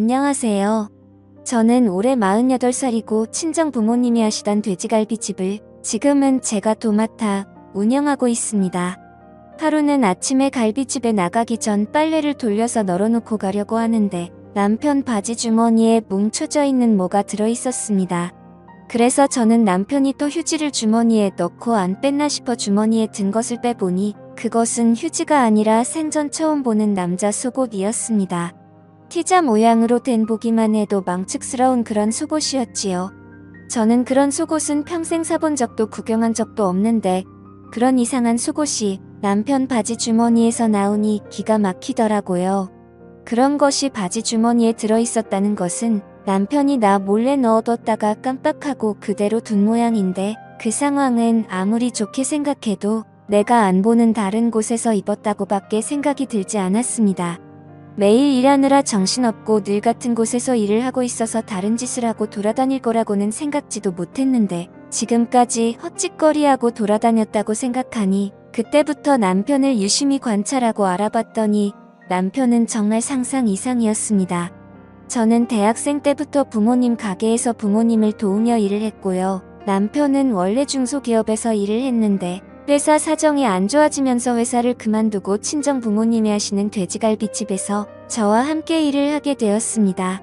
안녕하세요. 저는 올해 48살이고 친정 부모님이 하시던 돼지갈비집을 지금은 제가 도맡아 운영하고 있습니다. 하루는 아침에 갈비집에 나가기 전 빨래를 돌려서 널어놓고 가려고 하는데 남편 바지 주머니에 뭉쳐져 있는 뭐가 들어있었습니다. 그래서 저는 남편이 또 휴지를 주머니에 넣고 안 뺐나 싶어 주머니에 든 것을 빼보니 그것은 휴지가 아니라 생전 처음 보는 남자 속옷이었습니다. 티자 모양으로 된 보기만 해도 망측스러운 그런 속옷이었지요. 저는 그런 속옷은 평생 사본 적도 구경한 적도 없는데 그런 이상한 속옷이 남편 바지 주머니에서 나오니 기가 막히더라고요. 그런 것이 바지 주머니에 들어있었다는 것은 남편이 나 몰래 넣어뒀다가 깜빡하고 그대로 둔 모양인데 그 상황은 아무리 좋게 생각해도 내가 안 보는 다른 곳에서 입었다고 밖에 생각이 들지 않았습니다. 매일 일하느라 정신없고 늘 같은 곳에서 일을 하고 있어서 다른 짓을 하고 돌아다닐 거라고는 생각지도 못했는데 지금까지 헛짓거리하고 돌아다녔다고 생각하니 그때부터 남편을 유심히 관찰하고 알아봤더니 남편은 정말 상상 이상이었습니다. 저는 대학생 때부터 부모님 가게에서 부모님을 도우며 일을 했고요. 남편은 원래 중소기업에서 일을 했는데 회사 사정이 안 좋아지면서 회사를 그만두고 친정 부모님이 하시는 돼지갈비집에서 저와 함께 일을 하게 되었습니다.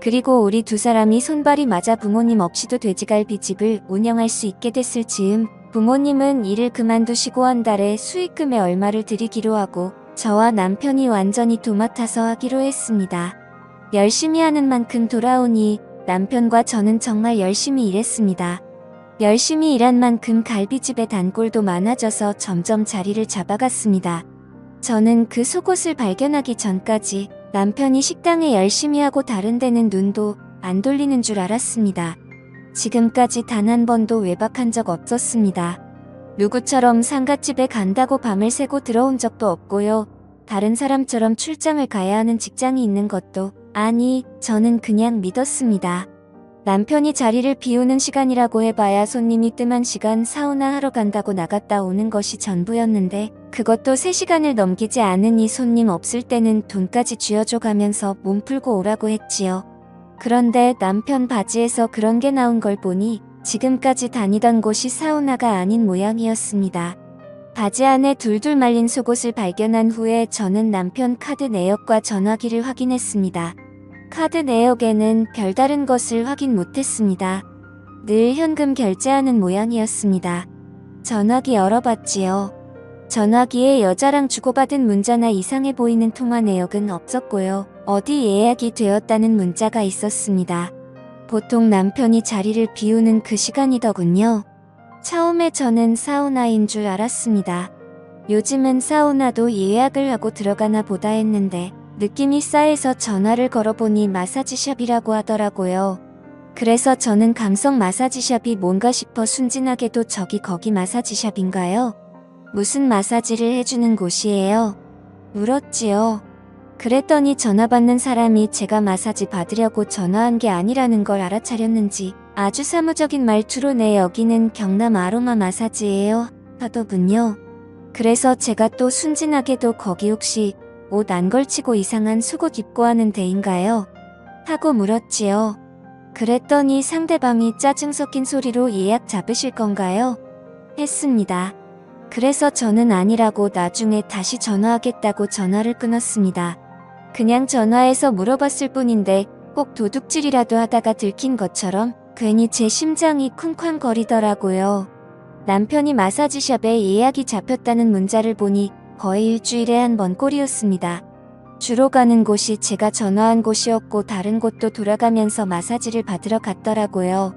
그리고 우리 두 사람이 손발이 맞아 부모님 없이도 돼지갈비집을 운영할 수 있게 됐을 즈음 부모님은 일을 그만두시고 한 달에 수익금에 얼마를 드리기로 하고 저와 남편이 완전히 도맡아서 하기로 했습니다. 열심히 하는 만큼 돌아오니 남편과 저는 정말 열심히 일했습니다. 열심히 일한 만큼 갈비집의 단골도 많아져서 점점 자리를 잡아갔습니다. 저는 그 속옷을 발견하기 전까지 남편이 식당에 열심히 하고 다른 데는 눈도 안 돌리는 줄 알았습니다. 지금까지 단 한 번도 외박한 적 없었습니다. 누구처럼 상갓집에 간다고 밤을 새고 들어온 적도 없고요. 다른 사람처럼 출장을 가야 하는 직장이 있는 것도 아니, 저는 그냥 믿었습니다. 남편이 자리를 비우는 시간이라고 해봐야 손님이 뜸한 시간 사우나 하러 간다고 나갔다 오는 것이 전부였는데 그것도 3시간을 넘기지 않으니 손님 없을 때는 돈까지 쥐어줘 가면서 몸 풀고 오라고 했지요. 그런데 남편 바지에서 그런 게 나온 걸 보니 지금까지 다니던 곳이 사우나가 아닌 모양이었습니다. 바지 안에 둘둘 말린 속옷을 발견한 후에 저는 남편 카드 내역과 전화기를 확인했습니다. 카드 내역에는 별다른 것을 확인 못했습니다. 늘 현금 결제하는 모양이었습니다. 전화기 열어봤지요. 전화기에 여자랑 주고받은 문자나 이상해 보이는 통화 내역은 없었고요. 어디 예약이 되었다는 문자가 있었습니다. 보통 남편이 자리를 비우는 그 시간이더군요. 처음에 저는 사우나인 줄 알았습니다. 요즘은 사우나도 예약을 하고 들어가나 보다 했는데 느낌이 싸해서 전화를 걸어보니 마사지샵이라고 하더라고요. 그래서 저는 감성 마사지샵이 뭔가 싶어 순진하게도 저기 거기 마사지샵인가요? 무슨 마사지를 해주는 곳이에요? 물었지요. 그랬더니 전화 받는 사람이 제가 마사지 받으려고 전화한 게 아니라는 걸 알아차렸는지 아주 사무적인 말투로 내 여기는 경남 아로마 마사지예요 하더군요. 그래서 제가 또 순진하게도 거기 혹시 옷 안 걸치고 이상한 속옷 입고 하는 데인가요? 하고 물었지요. 그랬더니 상대방이 짜증 섞인 소리로 예약 잡으실 건가요? 했습니다. 그래서 저는 아니라고 나중에 다시 전화하겠다고 전화를 끊었습니다. 그냥 전화해서 물어봤을 뿐인데 꼭 도둑질이라도 하다가 들킨 것처럼 괜히 제 심장이 쿵쾅거리더라고요. 남편이 마사지샵에 예약이 잡혔다는 문자를 보니 거의 일주일에 한 번 꼴이었습니다. 주로 가는 곳이 제가 전화한 곳이었고 다른 곳도 돌아가면서 마사지를 받으러 갔더라고요.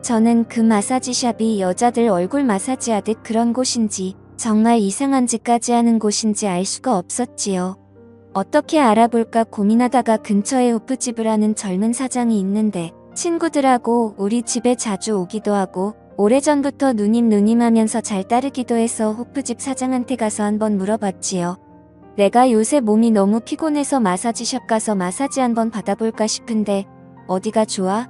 저는 그 마사지샵이 여자들 얼굴 마사지하듯 그런 곳인지 정말 이상한 짓까지 하는 곳인지 알 수가 없었지요. 어떻게 알아볼까 고민하다가 근처에 호프집을 하는 젊은 사장이 있는데 친구들하고 우리 집에 자주 오기도 하고 오래전부터 누님 누님 하면서 잘 따르기도 해서 호프집 사장한테 가서 한번 물어봤지요. 내가 요새 몸이 너무 피곤해서 마사지샵 가서 마사지 한번 받아볼까 싶은데 어디가 좋아?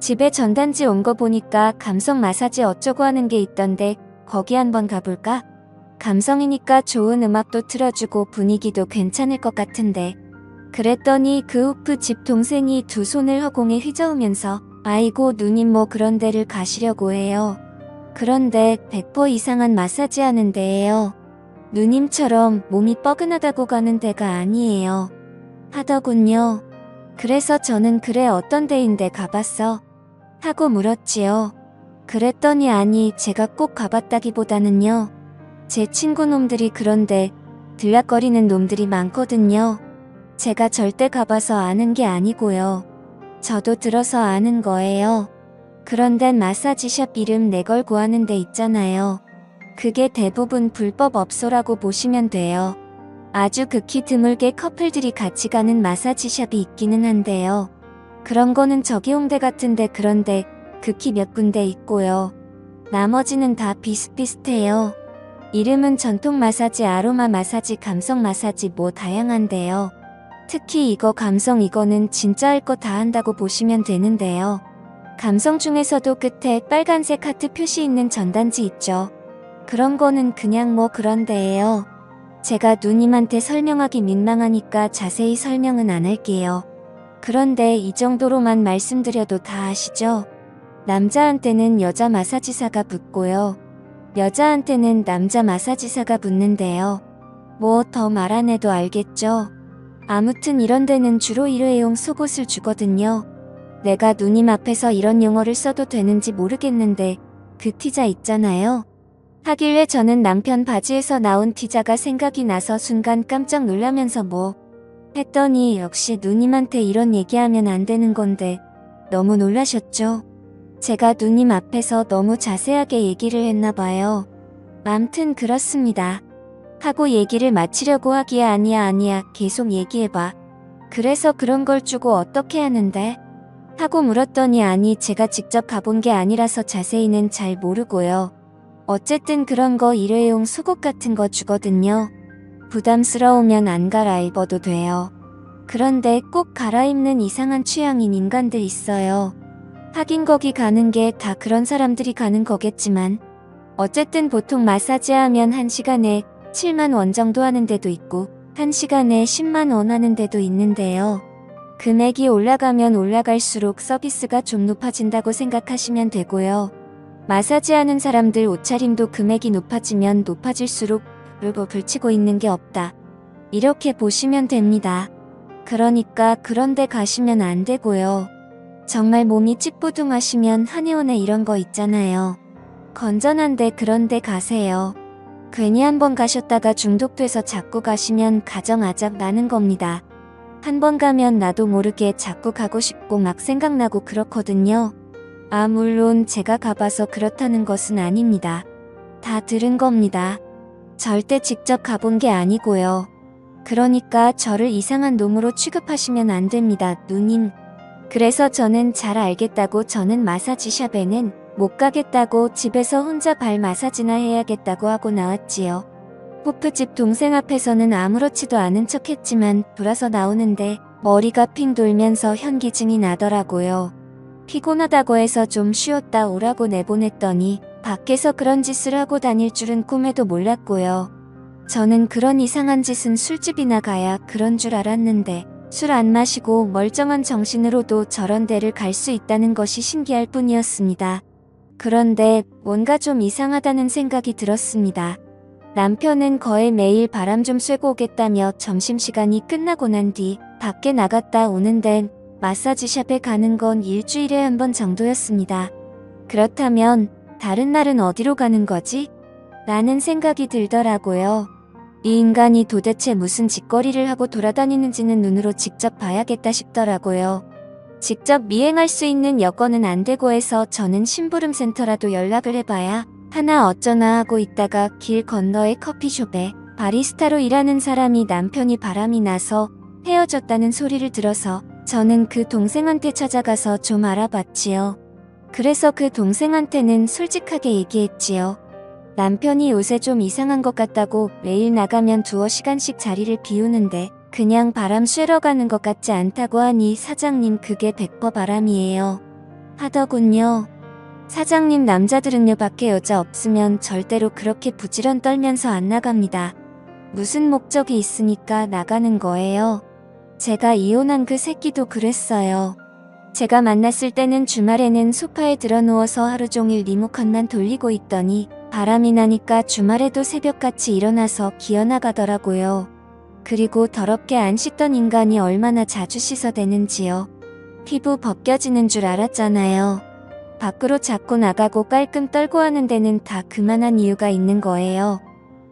집에 전단지 온 거 보니까 감성 마사지 어쩌고 하는 게 있던데 거기 한번 가볼까? 감성이니까 좋은 음악도 틀어주고 분위기도 괜찮을 것 같은데 그랬더니 그 후프 집 동생이 두 손을 허공에 휘저으면서 아이고 누님 뭐 그런 데를 가시려고 해요. 그런데 100% 이상한 마사지 하는 데예요. 누님처럼 몸이 뻐근하다고 가는 데가 아니에요. 하더군요. 그래서 저는 그래 어떤 데인데 가봤어? 하고 물었지요. 그랬더니 아니 제가 꼭 가봤다기보다는요. 제 친구 놈들이 그런데 들락거리는 놈들이 많거든요. 제가 절대 가봐서 아는 게 아니고요. 저도 들어서 아는 거예요. 그런데 마사지샵 이름 내걸 구하는 데 있잖아요. 그게 대부분 불법 업소라고 보시면 돼요. 아주 극히 드물게 커플들이 같이 가는 마사지샵이 있기는 한데요. 그런 거는 저기 홍대 같은데 그런데 극히 몇 군데 있고요. 나머지는 다 비슷비슷해요. 이름은 전통 마사지, 아로마 마사지, 감성 마사지 뭐 다양한데요. 특히 이거 감성 이거는 진짜 할거다 한다고 보시면 되는데요. 감성 중에서도 끝에 빨간색 하트 표시 있는 전단지 있죠. 그런 거는 그냥 뭐 그런데예요. 제가 누님한테 설명하기 민망하니까 자세히 설명은 안 할게요. 그런데 이 정도로만 말씀드려도 다 아시죠? 남자한테는 여자 마사지사가 붙고요. 여자한테는 남자 마사지사가 붙는데요. 뭐 더 말 안 해도 알겠죠? 아무튼 이런 데는 주로 일회용 속옷을 주거든요. 내가 누님 앞에서 이런 용어를 써도 되는지 모르겠는데 그 티자 있잖아요. 하길래 저는 남편 바지에서 나온 티자가 생각이 나서 순간 깜짝 놀라면서 뭐 했더니 역시 누님한테 이런 얘기하면 안 되는 건데 너무 놀라셨죠? 제가 누님 앞에서 너무 자세하게 얘기를 했나 봐요. 암튼 그렇습니다. 하고 얘기를 마치려고 하기에 아니야 아니야 계속 얘기해봐. 그래서 그런 걸 주고 어떻게 하는데? 하고 물었더니 아니 제가 직접 가본 게 아니라서 자세히는 잘 모르고요. 어쨌든 그런 거 일회용 속옷 같은 거 주거든요. 부담스러우면 안 갈아입어도 돼요. 그런데 꼭 갈아입는 이상한 취향인 인간들 있어요. 하긴 거기 가는 게 다 그런 사람들이 가는 거겠지만 어쨌든 보통 마사지 하면 1시간에 7만 원 정도 하는 데도 있고 1시간에 10만 원 하는 데도 있는데요. 금액이 올라가면 올라갈수록 서비스가 좀 높아진다고 생각하시면 되고요. 마사지 하는 사람들 옷차림도 금액이 높아지면 높아질수록 루버 불치고 있는 게 없다. 이렇게 보시면 됩니다. 그러니까 그런데 가시면 안 되고요. 정말 몸이 찌뿌둥하시면 한의원에 이런 거 있잖아요. 건전한데 그런데 가세요. 괜히 한번 가셨다가 중독돼서 자꾸 가시면 가정 아작 나는 겁니다. 한번 가면 나도 모르게 자꾸 가고 싶고 막 생각나고 그렇거든요. 아, 물론 제가 가봐서 그렇다는 것은 아닙니다. 다 들은 겁니다. 절대 직접 가본 게 아니고요. 그러니까 저를 이상한 놈으로 취급하시면 안 됩니다, 누님. 그래서 저는 잘 알겠다고 저는 마사지샵에는 못 가겠다고 집에서 혼자 발 마사지나 해야겠다고 하고 나왔지요. 호프집 동생 앞에서는 아무렇지도 않은 척 했지만 돌아서 나오는데 머리가 핑 돌면서 현기증이 나더라고요. 피곤하다고 해서 좀 쉬었다 오라고 내보냈더니 밖에서 그런 짓을 하고 다닐 줄은 꿈에도 몰랐고요. 저는 그런 이상한 짓은 술집이나 가야 그런 줄 알았는데 술 안 마시고 멀쩡한 정신으로도 저런 데를 갈 수 있다는 것이 신기할 뿐이었습니다. 그런데 뭔가 좀 이상하다는 생각이 들었습니다. 남편은 거의 매일 바람 좀 쐬고 오겠다며 점심시간이 끝나고 난 뒤 밖에 나갔다 오는 데는 마사지샵에 가는 건 일주일에 한 번 정도였습니다. 그렇다면 다른 날은 어디로 가는 거지? 라는 생각이 들더라고요. 이 인간이 도대체 무슨 짓거리를 하고 돌아다니는지는 눈으로 직접 봐야겠다 싶더라고요. 직접 미행할 수 있는 여건은 안 되고 해서 저는 심부름센터라도 연락을 해봐야 하나 어쩌나 하고 있다가 길 건너의 커피숍에 바리스타로 일하는 사람이 남편이 바람이 나서 헤어졌다는 소리를 들어서 저는 그 동생한테 찾아가서 좀 알아봤지요. 그래서 그 동생한테는 솔직하게 얘기했지요. 남편이 요새 좀 이상한 것 같다고 매일 나가면 두어 시간씩 자리를 비우는데 그냥 바람 쐬러 가는 것 같지 않다고 하니 사장님 그게 백퍼 바람이에요. 하더군요. 사장님 남자들은요 밖에 여자 없으면 절대로 그렇게 부지런 떨면서 안 나갑니다. 무슨 목적이 있으니까 나가는 거예요. 제가 이혼한 그 새끼도 그랬어요. 제가 만났을 때는 주말에는 소파에 들어 누워서 하루 종일 리모컨만 돌리고 있더니 바람이 나니까 주말에도 새벽같이 일어나서 기어나가더라고요. 그리고 더럽게 안 씻던 인간이 얼마나 자주 씻어대는지요. 피부 벗겨지는 줄 알았잖아요. 밖으로 자꾸 나가고 깔끔 떨고 하는 데는 다 그만한 이유가 있는 거예요.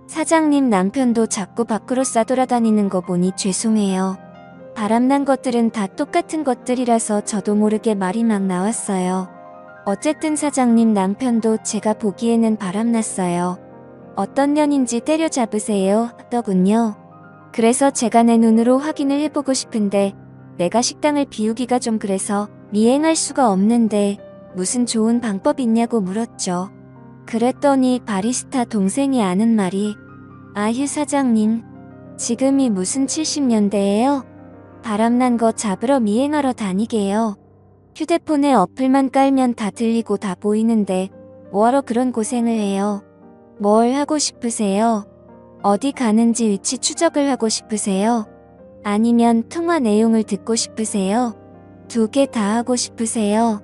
사장님 남편도 자꾸 밖으로 싸돌아다니는 거 보니 죄송해요. 바람난 것들은 다 똑같은 것들이라서 저도 모르게 말이 막 나왔어요. 어쨌든 사장님 남편도 제가 보기에는 바람났어요. 어떤 년인지 때려잡으세요 하더군요. 그래서 제가 내 눈으로 확인을 해보고 싶은데 내가 식당을 비우기가 좀 그래서 미행할 수가 없는데 무슨 좋은 방법 있냐고 물었죠. 그랬더니 바리스타 동생이 아는 말이 아휴 사장님 지금이 무슨 70년대예요? 바람난 거 잡으러 미행하러 다니게요. 휴대폰에 어플만 깔면 다 들리고 다 보이는데 뭐하러 그런 고생을 해요? 뭘 하고 싶으세요? 어디 가는지 위치 추적을 하고 싶으세요? 아니면 통화 내용을 듣고 싶으세요? 두 개 다 하고 싶으세요?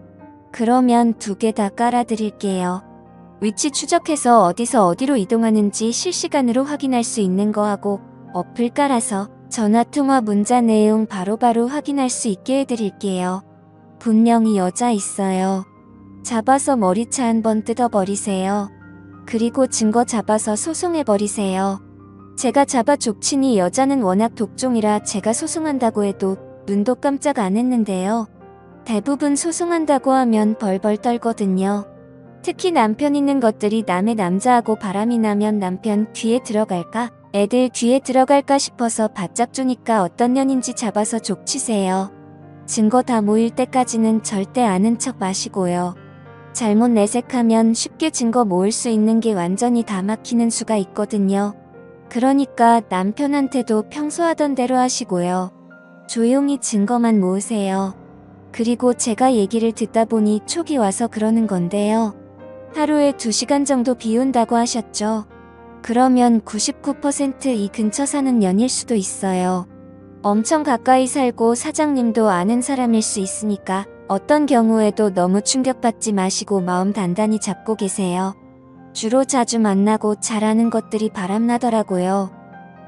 그러면 두 개 다 깔아드릴게요. 위치 추적해서 어디서 어디로 이동하는지 실시간으로 확인할 수 있는 거 하고 어플 깔아서 전화통화 문자 내용 바로바로 확인할 수 있게 해드릴게요. 분명히 여자 있어요. 잡아서 머리차 한번 뜯어버리세요. 그리고 증거 잡아서 소송해버리세요. 제가 잡아 족치니 여자는 워낙 독종이라 제가 소송한다고 해도 눈도 깜짝 안 했는데요. 대부분 소송한다고 하면 벌벌 떨거든요. 특히 남편 있는 것들이 남의 남자하고 바람이 나면 남편 뒤에 들어갈까? 애들 뒤에 들어갈까 싶어서 바짝 주니까 어떤 년인지 잡아서 족치세요. 증거 다 모일 때까지는 절대 아는 척 마시고요. 잘못 내색하면 쉽게 증거 모을 수 있는 게 완전히 다 막히는 수가 있거든요. 그러니까 남편한테도 평소 하던 대로 하시고요. 조용히 증거만 모으세요. 그리고 제가 얘기를 듣다 보니 촉이 와서 그러는 건데요. 하루에 2시간 정도 비운다고 하셨죠. 그러면 99%이 근처 사는 년일 수도 있어요. 엄청 가까이 살고 사장님도 아는 사람일 수 있으니까 어떤 경우에도 너무 충격받지 마시고 마음 단단히 잡고 계세요. 주로 자주 만나고 잘하는 것들이 바람나더라고요.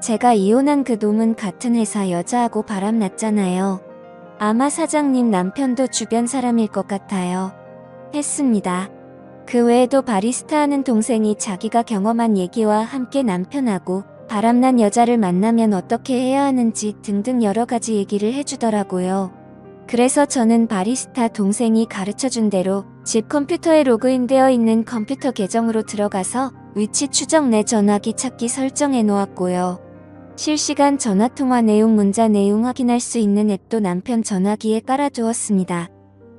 제가 이혼한 그 놈은 같은 회사 여자하고 바람났잖아요. 아마 사장님 남편도 주변 사람일 것 같아요. 했습니다. 그 외에도 바리스타 하는 동생이 자기가 경험한 얘기와 함께 남편하고 바람난 여자를 만나면 어떻게 해야 하는지 등등 여러 가지 얘기를 해주더라고요. 그래서 저는 바리스타 동생이 가르쳐 준 대로 집 컴퓨터에 로그인되어 있는 컴퓨터 계정으로 들어가서 위치 추적 내 전화기 찾기 설정해 놓았고요. 실시간 전화통화 내용 문자 내용 확인할 수 있는 앱도 남편 전화기에 깔아두었습니다.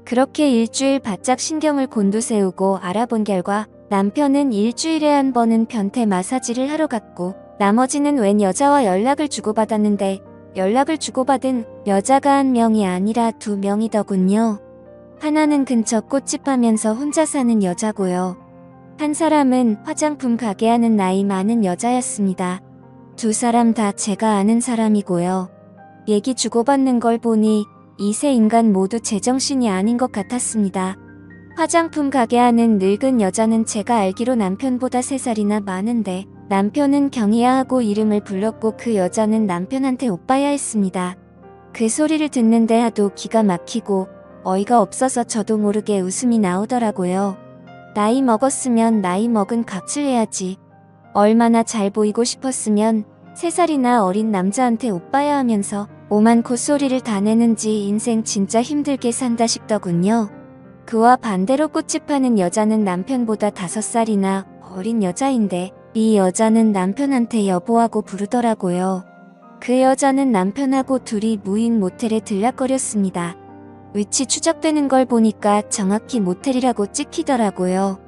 그렇게 일주일 바짝 신경을 곤두세우고 알아본 결과 남편은 일주일에 한 번은 변태 마사지를 하러 갔고 나머지는 웬 여자와 연락을 주고받았는데 연락을 주고받은 여자가 한 명이 아니라 두 명이더군요. 하나는 근처 꽃집 하면서 혼자 사는 여자고요. 한 사람은 화장품 가게 하는 나이 많은 여자였습니다. 두 사람 다 제가 아는 사람이고요. 얘기 주고받는 걸 보니 이 세 인간 모두 제정신이 아닌 것 같았습니다. 화장품 가게 하는 늙은 여자는 제가 알기로 남편보다 3살이나 많은데 남편은 경희야 하고 이름을 불렀고 그 여자는 남편한테 오빠야 했습니다. 그 소리를 듣는데 하도 기가 막히고 어이가 없어서 저도 모르게 웃음이 나오더라고요. 나이 먹었으면 나이 먹은 값을 해야지. 얼마나 잘 보이고 싶었으면 3살이나 어린 남자한테 오빠야 하면서 오만 콧소리를 다 내는지 인생 진짜 힘들게 산다 싶더군요. 그와 반대로 꽃집 하는 여자는 남편보다 5살이나 어린 여자인데 이 여자는 남편한테 여보하고 부르더라고요. 그 여자는 남편하고 둘이 무인 모텔에 들락거렸습니다. 위치 추적되는 걸 보니까 정확히 모텔이라고 찍히더라고요.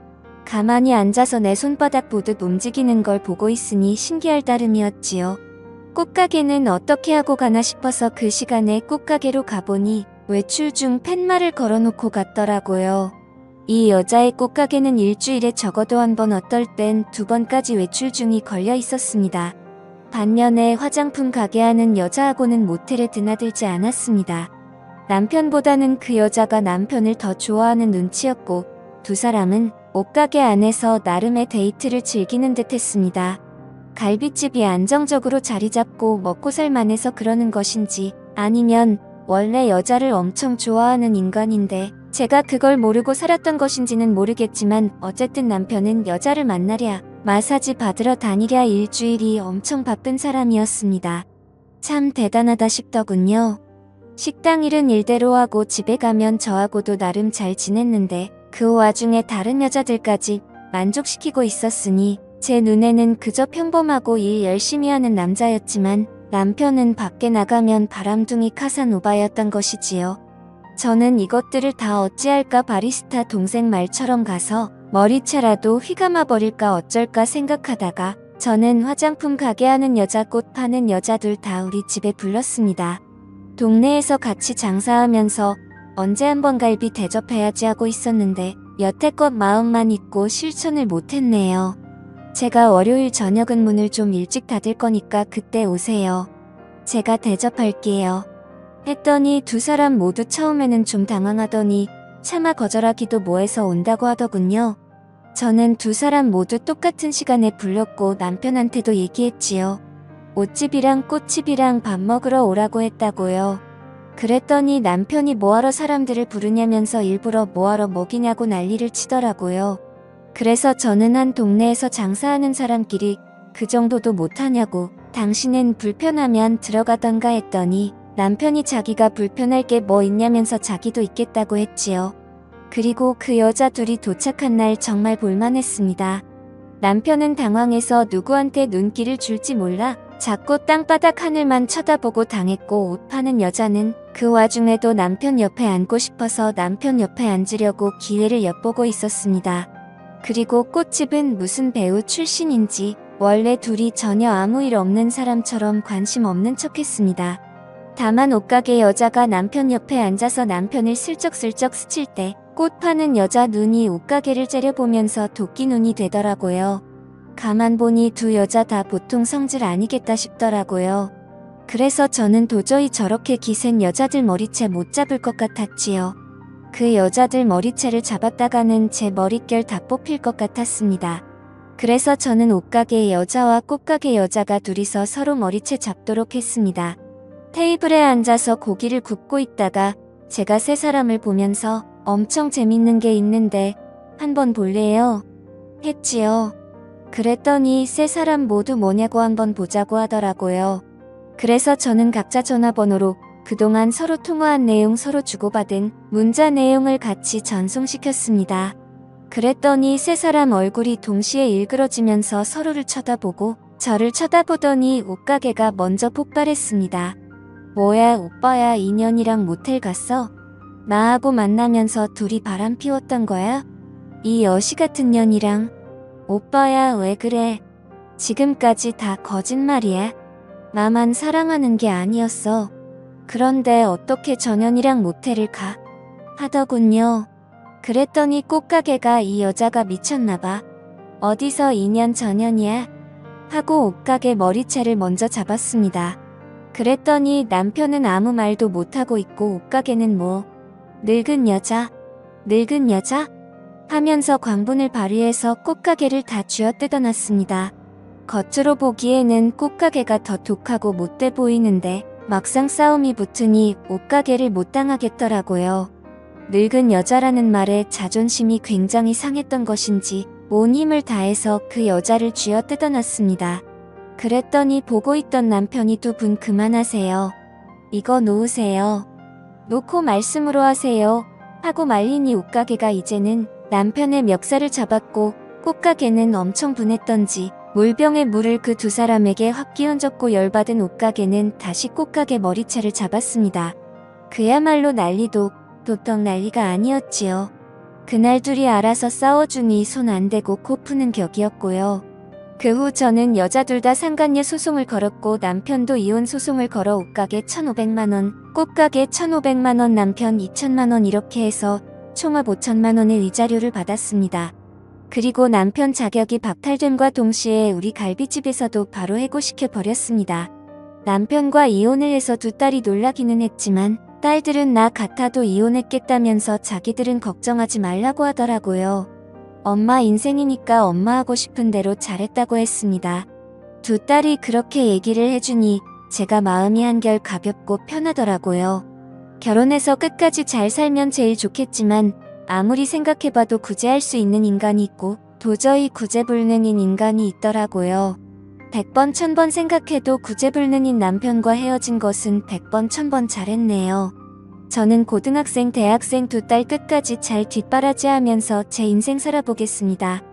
가만히 앉아서 내 손바닥 보듯 움직이는 걸 보고 있으니 신기할 따름이었지요. 꽃가게는 어떻게 하고 가나 싶어서 그 시간에 꽃가게로 가보니 외출 중 팻말을 걸어놓고 갔더라고요. 이 여자의 꽃가게는 일주일에 적어도 한 번 어떨 땐 두 번까지 외출 중이 걸려 있었습니다. 반면에 화장품 가게 하는 여자하고는 모텔에 드나들지 않았습니다. 남편보다는 그 여자가 남편을 더 좋아하는 눈치였고 두 사람은 옷가게 안에서 나름의 데이트를 즐기는 듯 했습니다. 갈비집이 안정적으로 자리 잡고 먹고 살만해서 그러는 것인지 아니면 원래 여자를 엄청 좋아하는 인간인데 제가 그걸 모르고 살았던 것인지는 모르겠지만 어쨌든 남편은 여자를 만나랴 마사지 받으러 다니랴 일주일이 엄청 바쁜 사람이었습니다. 참 대단하다 싶더군요. 식당 일은 일대로 하고 집에 가면 저하고도 나름 잘 지냈는데 그 와중에 다른 여자들까지 만족시키고 있었으니 제 눈에는 그저 평범하고 일 열심히 하는 남자였지만 남편은 밖에 나가면 바람둥이 카사노바였던 것이지요. 저는 이것들을 다 어찌할까 바리스타 동생 말처럼 가서 머리채라도 휘감아 버릴까 어쩔까 생각하다가 저는 화장품 가게 하는 여자 꽃 파는 여자들 다 우리 집에 불렀습니다. 동네에서 같이 장사하면서 언제 한번 갈비 대접해야지 하고 있었는데 여태껏 마음만 있고 실천을 못했네요. 제가 월요일 저녁은 문을 좀 일찍 닫을 거니까 그때 오세요. 제가 대접할게요. 했더니 두 사람 모두 처음에는 좀 당황하더니 차마 거절하기도 뭐해서 온다고 하더군요. 저는 두 사람 모두 똑같은 시간에 불렀고 남편한테도 얘기했지요. 옷집이랑 꽃집이랑 밥 먹으러 오라고 했다고요. 그랬더니 남편이 뭐하러 사람들을 부르냐면서 일부러 뭐하러 먹이냐고 난리를 치더라고요. 그래서 저는 한 동네에서 장사하는 사람끼리 그 정도도 못하냐고 당신은 불편하면 들어가던가 했더니 남편이 자기가 불편할 게 뭐 있냐면서 자기도 있겠다고 했지요. 그리고 그 여자 둘이 도착한 날 정말 볼만했습니다. 남편은 당황해서 누구한테 눈길을 줄지 몰라 자꾸 땅바닥 하늘만 쳐다보고 당했고 옷 파는 여자는 그 와중에도 남편 옆에 앉고 싶어서 남편 옆에 앉으려고 기회를 엿보고 있었습니다. 그리고 꽃집은 무슨 배우 출신인지 원래 둘이 전혀 아무 일 없는 사람처럼 관심 없는 척 했습니다. 다만 옷가게 여자가 남편 옆에 앉아서 남편을 슬쩍슬쩍 스칠 때 꽃 파는 여자 눈이 옷가게를 째려보면서 도끼 눈이 되더라고요. 가만 보니 두 여자 다 보통 성질 아니겠다 싶더라고요. 그래서 저는 도저히 저렇게 기센 여자들 머리채 못 잡을 것 같았지요. 그 여자들 머리채를 잡았다가는 제 머릿결 다 뽑힐 것 같았습니다. 그래서 저는 옷가게 여자와 꽃가게 여자가 둘이서 서로 머리채 잡도록 했습니다. 테이블에 앉아서 고기를 굽고 있다가 제가 세 사람을 보면서 엄청 재밌는 게 있는데 한번 볼래요? 했지요. 그랬더니 세 사람 모두 뭐냐고 한번 보자고 하더라고요. 그래서 저는 각자 전화번호로 그동안 서로 통화한 내용 서로 주고받은 문자 내용을 같이 전송시켰습니다. 그랬더니 세 사람 얼굴이 동시에 일그러지면서 서로를 쳐다보고 저를 쳐다보더니 옷가게가 먼저 폭발했습니다. 뭐야 오빠야 인연이랑 모텔 갔어? 나하고 만나면서 둘이 바람 피웠던 거야? 이 여시 같은 년이랑 오빠야 왜 그래? 지금까지 다 거짓말이야. 나만 사랑하는 게 아니었어. 그런데 어떻게 전현이랑 모텔을 가? 하더군요. 그랬더니 꽃가게가 이 여자가 미쳤나봐. 어디서 2년 전현이야? 하고 옷가게 머리채를 먼저 잡았습니다. 그랬더니 남편은 아무 말도 못하고 있고 옷가게는 뭐 늙은 여자, 늙은 여자? 하면서 광분을 발휘해서 꽃가게를 다 쥐어 뜯어놨습니다. 겉으로 보기에는 꽃가게가 더 독하고 못돼 보이는데 막상 싸움이 붙으니 옷가게를 못 당하겠더라고요. 늙은 여자라는 말에 자존심이 굉장히 상했던 것인지 온 힘을 다해서 그 여자를 쥐어 뜯어놨습니다. 그랬더니 보고 있던 남편이 두 분 그만하세요. 이거 놓으세요. 놓고 말씀으로 하세요. 하고 말리니 옷가게가 이제는 남편의 멱살을 잡았고 꽃가게는 엄청 분했던지 물병에 물을 그 두 사람에게 확 끼얹었고 열받은 옷가게는 다시 꽃가게 머리채를 잡았습니다. 그야말로 난리도 도떡 난리가 아니었지요. 그날 둘이 알아서 싸워주니 손 안 대고 코 푸는 격이었고요. 그 후 저는 여자 둘 다 상간녀 소송을 걸었고 남편도 이혼 소송을 걸어 옷가게 1,500만원, 꽃가게 1,500만원, 남편 2천만원 이렇게 해서 총합 5천만원의 위자료를 받았습니다. 그리고 남편 자격이 박탈됨과 동시에 우리 갈비집에서도 바로 해고시켜 버렸습니다. 남편과 이혼을 해서 두 딸이 놀라기는 했지만 딸들은 나 같아도 이혼했겠다면서 자기들은 걱정하지 말라고 하더라고요. 엄마 인생이니까 엄마 하고 싶은 대로 잘했다고 했습니다. 두 딸이 그렇게 얘기를 해주니 제가 마음이 한결 가볍고 편하더라고요. 결혼해서 끝까지 잘 살면 제일 좋겠지만 아무리 생각해봐도 구제할 수 있는 인간이 있고 도저히 구제불능인 인간이 있더라고요. 100번, 1000번 생각해도 구제불능인 남편과 헤어진 것은 100번, 1000번 잘했네요. 저는 고등학생, 대학생 두 딸 끝까지 잘 뒷바라지하면서 제 인생 살아보겠습니다.